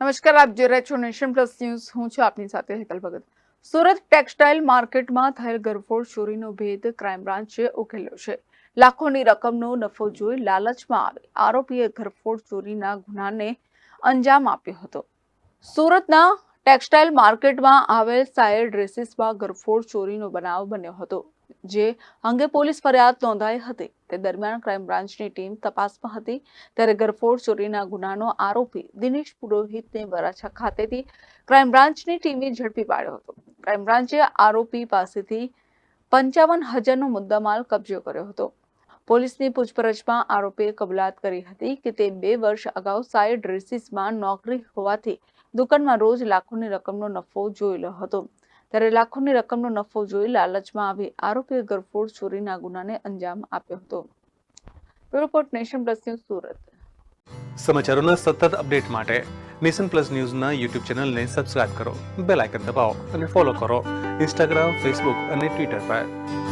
નમસ્કાર, આપ જોઈ રહ્યા છો નેશન પ્લસ ન્યૂઝ. હું છું આપની સાથે હેતલ ભગત. સુરત ટેક્સટાઇલ માર્કેટમાં થયેલ ગરફોડ ચોરીનો ભેદ ક્રાઇમ બ્રાન્ચે ઉકેલ્યો છે. લાખોની રકમનો નફો જોઈ લાલચમાં આવી. આરોપીએ ગરફોડ ચોરીના ગુનાને અંજામ આપ્યો હતો. સુરતના ટેક્સટાઇલ માર્કેટમાં આવેલ સાયર ડ્રેસીસમાં ગરફોડ ચોરીનો બનાવ બન્યો હતો. જે અંગે પોલીસ ફરિયાદ નોંધાઈ હતી. તે દરમિયાન ક્રાઇમ બ્રાન્ચની ટીમ તપાસમાં હતી. ત્યારે ગરફોડ ચોરીના ગુનાનો આરોપી દિનેશ પુરોહિતને વરાછા ખાતેથી ક્રાઇમ બ્રાન્ચની ટીમે ઝડપી પાડ્યો હતો. ક્રાઇમ બ્રાન્ચે આરોપી પાસેથી પંચાવન હજારનો મુદ્દામાલ કબજો કર્યો હતો. પોલીસની પૂછપરછમાં આરોપીએ કબૂલાત કરી હતી કે તે બે વર્ષ અગાઉ સાઇડ ડ્રેસીસમાં નોકરી હોવાથી દુકાનમાં રોજ લાખોની રકમનો નફો જોયેલો હતો. ત્યારે લાખોની રકમનો નફો જોઈ લાલચમાં આવી આરોપીએ ગરફોડ ચોરીના ગુનાને અંજામ આપ્યો હતો. Report nation plus news Surat. સમાચારોના સતત અપડેટ માટે નેશન પ્લસ ન્યૂઝના યુટ્યુબ ચેનલને સબસ્ક્રાઇબ કરો, બેલ આઇકન દબાવો અને ફોલો કરો ઇન્સ્ટાગ્રામ, ફેસબુક અને ટ્વિટર પર.